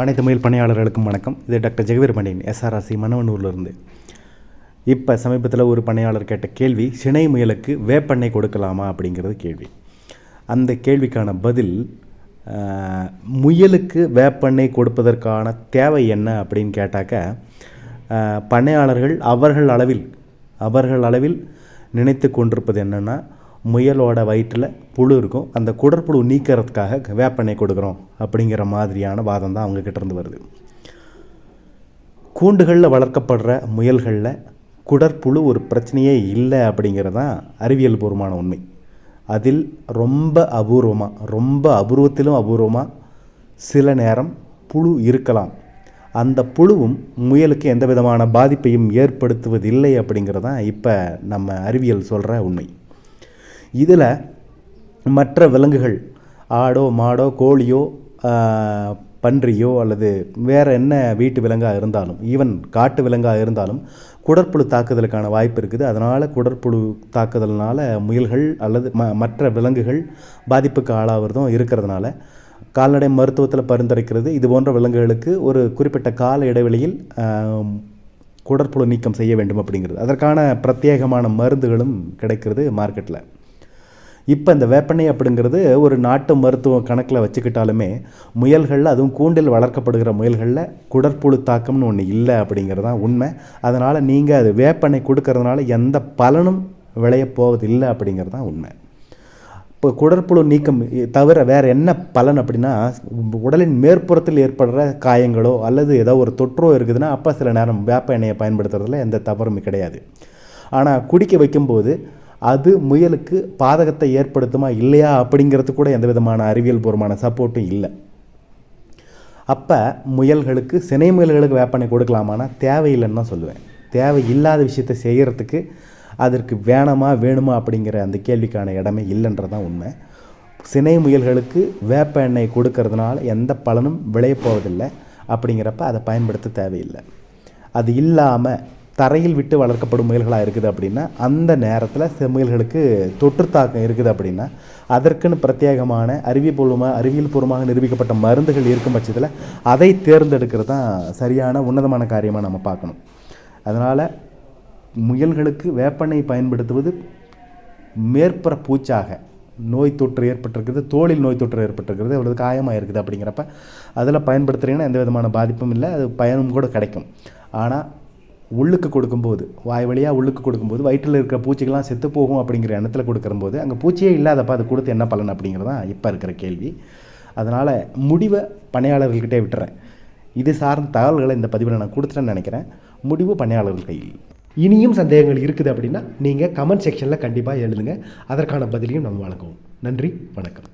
அனைத்து முயல் பணியாளர்களுக்கும் வணக்கம். இது டாக்டர் ஜெகவீர் பண்டியன் எஸ்ஆர்ஆர்சி மணவனூர்லேருந்து இப்போ சமீபத்தில் ஒரு பணியாளர் கேட்ட கேள்வி சினை முயலுக்கு வேப்பெண்ணெய் கொடுக்கலாமா? அப்படிங்கிறது கேள்வி. அந்த கேள்விக்கான பதில் முயலுக்கு வேப்பெண்ணெய் கொடுப்பதற்கான தேவை என்ன? அப்படின்னு கேட்டாக்க பணியாளர்கள் பண்ணையாளர்கள் அவர்கள் அளவில் அவர்கள் அளவில் நினைத்து கொண்டிருப்பது என்னென்னா முயலோட வயிற்றில் புழு இருக்கும். அந்த குடற்புழு நீக்கிறதுக்காக வேப்பெண்ணெய் கொடுக்குறோம் அப்படிங்கிற மாதிரியான வாதம் தான் அவங்கக்கிட்ட இருந்து வருது. கூண்டுகளில் வளர்க்கப்படுற முயல்களில் குடற்புழு ஒரு பிரச்சனையே இல்லை அப்படிங்கிறது தான் அறிவியல் பூர்வமான உண்மை. அதில் ரொம்ப அபூர்வமாக ரொம்ப அபூர்வத்திலும் அபூர்வமாக சில நேரம் புழு இருக்கலாம். அந்த புழுவும் முயலுக்கு எந்த விதமான பாதிப்பையும் ஏற்படுத்துவதில்லை அப்படிங்கிறது தான் இப்போ நம்ம அறிவியல் சொல்கிற உண்மை. இதில் மற்ற விலங்குகள் ஆடோ மாடோ கோழியோ பன்றியோ அல்லது வேறு என்ன வீட்டு விலங்காக இருந்தாலும் ஈவன் காட்டு விலங்காக இருந்தாலும் குடற்புழு தாக்குதலுக்கான வாய்ப்பு இருக்குது. அதனால் குடற்புழு தாக்குதல்னால் முயல்கள் அல்லது ம மற்ற விலங்குகள் பாதிப்புக்கு ஆளாகிறதும் இருக்கிறதுனால கால்நடை மருத்துவத்தில் பரிந்துரைக்கிறது. இது போன்ற விலங்குகளுக்கு ஒரு குறிப்பிட்ட கால இடைவெளியில் குடற்புழு நீக்கம் செய்ய வேண்டும் அப்படிங்கிறது. அதற்கான பிரத்யேகமான மருந்துகளும் கிடைக்கிறது மார்க்கெட்டில் இப்போ இந்த வேப்பெண்ணெய் அப்படிங்கிறது ஒரு நாட்டு மருத்துவ கணக்கில் வச்சுக்கிட்டாலுமே முயல்களில் அதுவும் கூண்டில் வளர்க்கப்படுகிற முயல்களில் குடற்புழு தாக்கம்னு ஒன்று இல்லை அப்படிங்கிறது தான் உண்மை. அதனால் நீங்கள் அது வேப்பெண்ணெய் கொடுக்கறதுனால எந்த பலனும் விளைய போவது இல்லை அப்படிங்கிறது தான் உண்மை. இப்போ குடற்புழு நீக்கம் தவிர வேறு என்ன பலன் அப்படின்னா உடலின் மேற்புறத்தில் ஏற்படுற காயங்களோ அல்லது ஏதோ ஒரு தொற்றோ இருக்குதுன்னா அப்போ சில நேரம் வேப்ப எண்ணெயை பயன்படுத்துறதுல எந்த தவறும் கிடையாது. ஆனால் குடிக்க வைக்கும்போது அது முயலுக்கு பாதகத்தை ஏற்படுத்துமா இல்லையா அப்படிங்கிறது கூட எந்த விதமான அறிவியல் பூர்வமான சப்போர்ட்டும் இல்லை. அப்போ முயல்களுக்கு சினை முயல்களுக்கு வேப்பனை கொடுக்கலாமான்னா தேவையில்லைன்னு தான் சொல்லுவேன். தேவை இல்லாத விஷயத்தை செய்கிறதுக்கு அதற்கு வேணாமா வேணுமா அப்படிங்கிற அந்த கேள்விக்கான இடமே இல்லைன்றதான் உண்மை. சினை முயல்களுக்கு வேப்ப எண்ணெய் கொடுக்கறதுனால எந்த பலனும் விளையப்போவதில்லை அப்படிங்கிறப்ப அதை பயன்படுத்த தேவையில்லை. அது இல்லாமல் தரையில் விட்டு வளர்க்கப்படும் முயல்களாக இருக்குது அப்படின்னா அந்த நேரத்தில் சில முயல்களுக்கு தொற்று தாக்கம் இருக்குது அப்படின்னா அதற்குன்னு பிரத்யேகமான அறிவியல்பூர்வமாக அறிவியல் பூர்வமாக நிரூபிக்கப்பட்ட மருந்துகள் இருக்கும் பட்சத்தில் அதை தேர்ந்தெடுக்கிறது தான் சரியான உன்னதமான காரியமாக நம்ம பார்க்கணும். அதனால் முயல்களுக்கு வேப்பெண்ணெய் பயன்படுத்துவது மேற்புற பூச்சாக நோய் தொற்று ஏற்பட்டிருக்குது தோலில் நோய் தொற்று ஏற்பட்டிருக்கிறது அவ்வளவு காயமாக இருக்குது அப்படிங்கிறப்ப அதில் பயன்படுத்துகிறீங்கன்னா எந்த விதமான பாதிப்பும் இல்லை அது பயனும் கூட கிடைக்கும். ஆனால் உள்ளுக்கு கொடுக்கும்போது வாய் வழியாக உள்ளுக்கு கொடுக்கும்போது வயிற்றில் இருக்கிற பூச்சிகள்லாம் செத்து போகும் அப்படிங்கிற எண்ணத்தில் கொடுக்கும்போது அங்கே பூச்சியே இல்லாதப்ப அது கொடுத்து என்ன பலன் அப்படிங்கிறது தான் இப்போ இருக்கிற கேள்வி. அதனால் முடிவை பணியாளர்கள்கிட்டே விட்டுறேன். இது சார்ந்த தகவல்களை இந்த பதிவில் நான் கொடுத்துட்டேன்னு நினைக்கிறேன். முடிவு பணியாளர்கள் கையில். இனியும் சந்தேகங்கள் இருக்குது அப்படின்னா நீங்கள் கமெண்ட் செக்ஷனில் கண்டிப்பாக எழுதுங்க. அதற்கான பதிலையும் நம்ம வழங்குவோம். நன்றி வணக்கம்.